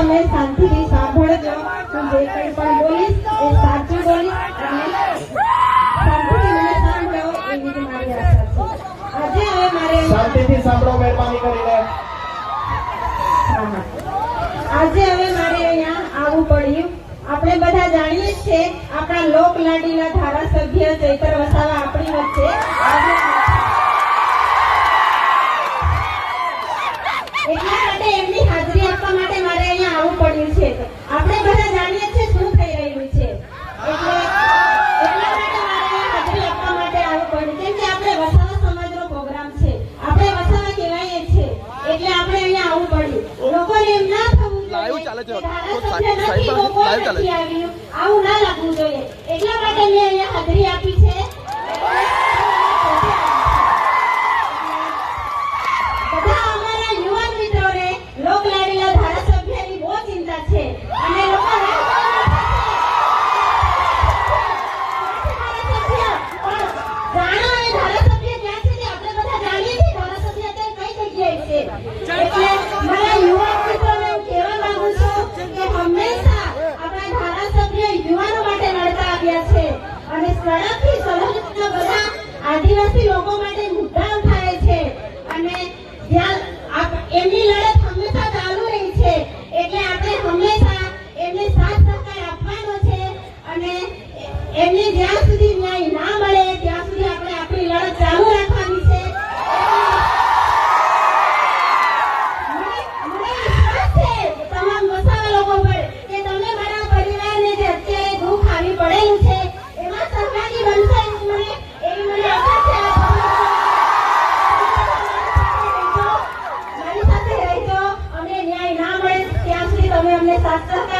તમે શાંતિથી સાંભળજો. હું જે કંઈ પણ બોલીશ એ સાચું બોલીશ અને શાંતિથી મને સાંભળો એવી જ મારી આશા છે. આજે હવે મારે શાંતિથી સાંભળો મહેરબાની કરીને. આજે હવે મારે અહીંયા આવવું પડ્યું. આપણે બધા જાણીએ છીએ આપણા લોક લાડીલા ધારાસભ્ય ચૈતર વસાવા આપણી વચ્ચે. આજે લાઈવ ચાલે છે. તો લોકો લાઈવ ચાલે છે. આવું ના લાગવું જોઈએ. એટલા માટે મેં અહીંયા હાજરી આપી છે. બધા અમારા યુવાન મિત્રોને લોક લાડીલા ધારાસભ્યની બહુ ચિંતા છે. અને લોકો ધારાસભ્ય પણ જાણો એ ધારાસભ્ય ક્યાં છે આપણે બધા જાણીએ છીએ. ધારાસભ્ય અત્યારે કઈ જગ્યાએ છે? આદિવાસી લોકો માટે મુદ્દા ઉઠાવે છે. અને એમની લડત હંમેશા ચાલુ રહી છે. એટલે આપણે હંમેશા એમને સાથ સહકાર આપવાનો છે. અને એમને જ્યાં સુધી સુધી